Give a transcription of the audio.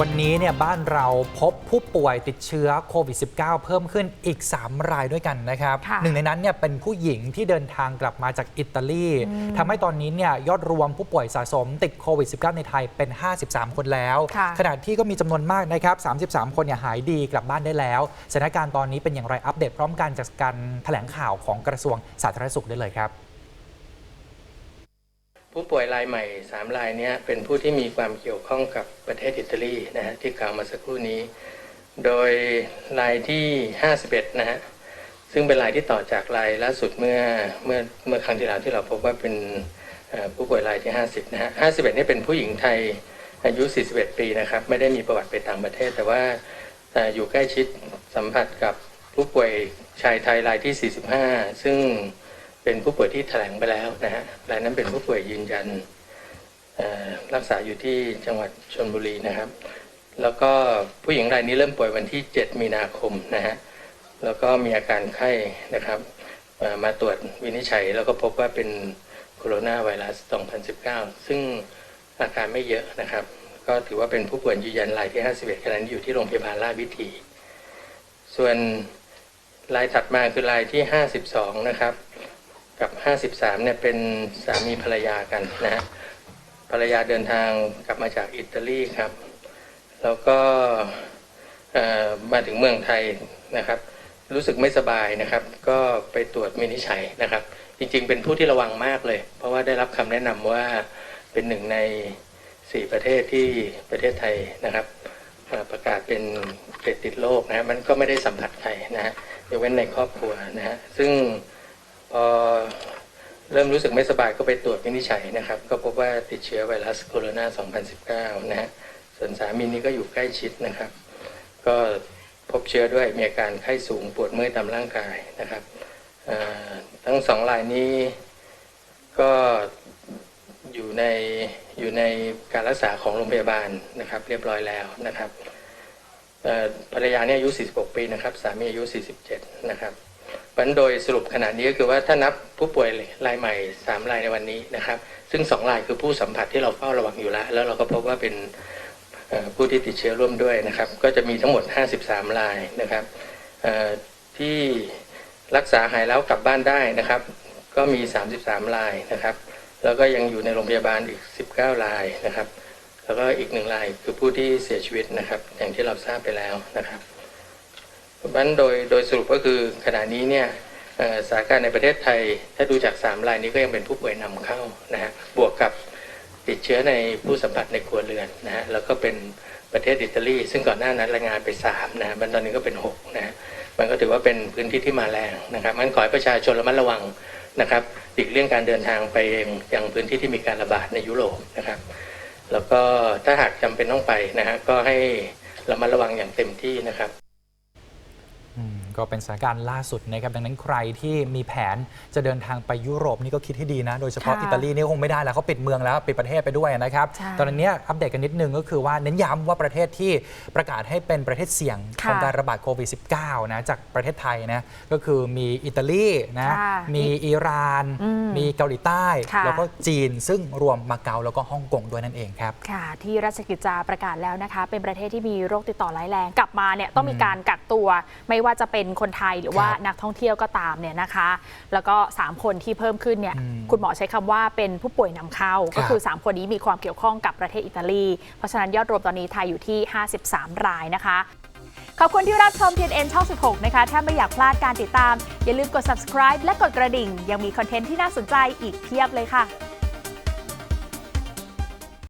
วันนี้เนี่ยบ้านเราพบผู้ป่วยติดเชื้อโควิด -19 เพิ่มขึ้นอีก 3 รายด้วยกันนะครับค่ะหนึ่งในนั้นเนี่ยเป็นผู้หญิงที่เดินทางกลับมาจากอิตาลีทำให้ตอนนี้เนี่ยยอดรวมผู้ป่วยสะสมติดโควิด -19 ในไทยเป็น 53 คนแล้วค่ะขณะที่ก็มีจำนวนมากนะครับ 33 คนเนี่ยหายดีกลับบ้านได้แล้ว สถานการณ์ตอนนี้เป็นอย่างไรอัปเดตพร้อมกันจากการแถลงข่าวของกระทรวงสาธารณสุขได้เลยครับ ผู้ป่วยรายใหม่ 3 รายนี้เป็นผู้ที่มีความเกี่ยวข้องกับประเทศอิตาลีนะฮะที่กล่าวมาสักครู่นี้ โดยรายที่ 51 นะฮะซึ่งเป็นรายที่ต่อจากรายล่าสุดเมื่อเมื่อเมื่อครั้งที่แล้วที่เราพบว่าเป็นผู้ป่วยรายที่ 50 นะฮะ 51 นี่เป็นผู้หญิงไทยอายุ 41 ปีนะครับ ไม่ได้มีประวัติไปต่างประเทศ แต่ว่าอ่อยู่ใกล้ชิดสัมผัสกับผู้ป่วยชายไทยรายที่ 45 ซึ่ง เป็นผู้ป่วยที่แถลงไปแล้วนะฮะรายนั้นเป็นผู้ป่วยยืนยันรักษาอยู่ที่จังหวัดชนบุรีนะครับ แล้วก็ผู้หญิงรายนี้เริ่มป่วยวันที่ 7 มีนาคมนะฮะ แล้วก็มีอาการไข้นะครับ มาตรวจวินิจฉัยแล้วก็พบว่าเป็นโคโรนาไวรัส 2019 ซึ่งอาการไม่เยอะนะครับ ก็ถือว่าเป็นผู้ป่วยยืนยันรายที่ 51ขณะนี้อยู่ที่โรงพยาบาลราชวิถี ส่วนรายถัดมาคือรายที่ 52 นะครับ กับ 53เนี่ยเป็นสามีภรรยากันนะฮะภรรยาเดินทางกลับมาจากอิตาลีครับ แล้วก็มาถึงเมืองไทยนะครับ รู้สึกไม่สบายนะครับ ก็ไปตรวจวินิจฉัยนะครับ จริงๆ เป็นผู้ที่ระวังมากเลย เพราะว่าได้รับคำแนะนำว่าเป็นหนึ่งใน 4 ประเทศที่ประเทศไทยนะครับประกาศเป็นเขตติดโรคนะฮะมันก็ไม่ได้สัมผัสใครนะฮะยกเว้นในครอบครัวนะฮะซึ่ง เริ่มรู้สึกไม่สบายก็ไปตรวจวินิจฉัยนะครับ ก็พบว่าติดเชื้อไวรัสโคโรนา 2019 นะฮะส่วนสามีนี้ก็อยู่ใกล้ชิดนะครับ ก็พบเชื้อด้วยมีอาการไข้สูงปวดเมื่อยตามร่างกายนะครับทั้งสองรายนี้ก็อยู่ในอยู่ในการรักษาของโรงพยาบาลนะครับ เรียบร้อยแล้วนะครับภรรยาเนี่ยอายุ 46 ปีนะครับ สามีอายุ 47 นะครับ ปันโดยสรุปขนาดนี้ก็คือว่าถ้านับผู้ป่วยรายใหม่ 3 รายในวันนี้นะครับ ซึ่ง 2 รายคือผู้สัมผัสที่เราเฝ้าระวังอยู่แล้ว แล้วเราก็พบว่าเป็นผู้ที่ติดเชื้อร่วมด้วยนะครับ ก็จะมีทั้งหมด 53 รายนะครับที่รักษาหายแล้วกลับบ้านได้นะครับ ก็มี 33 รายนะครับ แล้วก็ยังอยู่ในโรงพยาบาลอีก 19 รายนะครับ แล้วก็อีกหนึ่งรายคือผู้ที่เสียชีวิตนะครับ อย่างที่เราทราบไปแล้วนะครับ เพราะฉะนั้นโดยโดยสรุปก็คือขณะนี้เนี่ยสถานการณ์ในประเทศไทย ถ้าดูจาก 3 รายนี้ก็ยังเป็นผู้ป่วยนำเข้านะฮะบวกกับติดเชื้อในผู้สัมผัสในครัวเรือนนะฮะแล้วก็เป็นประเทศอิตาลีซึ่งก่อนหน้านั้นรายงานไป3นะฮะมันตอนนี้ก็เป็น6นะฮะมันก็ถือว่าเป็นพื้นที่ที่มาแรงนะครับมันขอให้ประชาชนระมัดระวังนะครับหลีกเลี่ยงการเดินทางไปยังพื้นที่ที่มีการระบาดในยุโรปนะครับ แล้วก็ถ้าหากจำเป็นต้องไปนะฮะก็ให้ระมัดระวังอย่างเต็มที่นะครับ ก็เป็นสถานการณ์ล่าสุดนะครับดังนั้นใครที่มีแผนจะเดินทางไปยุโรปนี่ก็คิดให้ดีนะ โดยเฉพาะค่ะอิตาลีนี่คงไม่ได้แล้วเขาปิดเมืองแล้วปิดประเทศไปด้วยนะครับ ใช่ตอนนี้อัปเดตกันนิดนึงก็คือว่าเน้นย้ำว่าประเทศที่ประกาศให้เป็นประเทศเสี่ยงค่ะของการระบาดโควิด -19 นะจากประเทศไทยนะก็คือมีอิตาลีนะค่ะมีอิหร่าน อืมมีเกาหลีใต้ ค่ะ แล้วก็จีนซึ่งรวมมาเก๊าแล้วก็ฮ่องกงด้วยนั่นเองครับ ค่ะ ที่ราชกิจจาประกาศแล้วนะคะ เป็นประเทศที่มีโรคติดต่อร้ายแรง กลับมาเนี่ยต้องมีการกักตัว ไม่ว่าจะเป็นคนไทยหรือว่าครับนักท่องเที่ยวก็ตามเนี่ยนะคะ แล้วก็ 3 คนที่เพิ่มขึ้นเนี่ยอืมคุณหมอใช้คำว่าเป็นผู้ป่วยนำเข้าครับก็คือ 3 คนนี้มีความเกี่ยวข้องกับประเทศอิตาลี เพราะฉะนั้นยอดรวมตอนนี้ไทยอยู่ที่ 53 รายนะคะขอบคุณที่รับชม TNN ช่อง 16 นะคะ ถ้าไม่อยากพลาดการติดตาม อย่าลืมกด subscribe และกดกระดิ่ง ยังมีคอนเทนต์ที่น่าสนใจอีกเพียบเลยค่ะ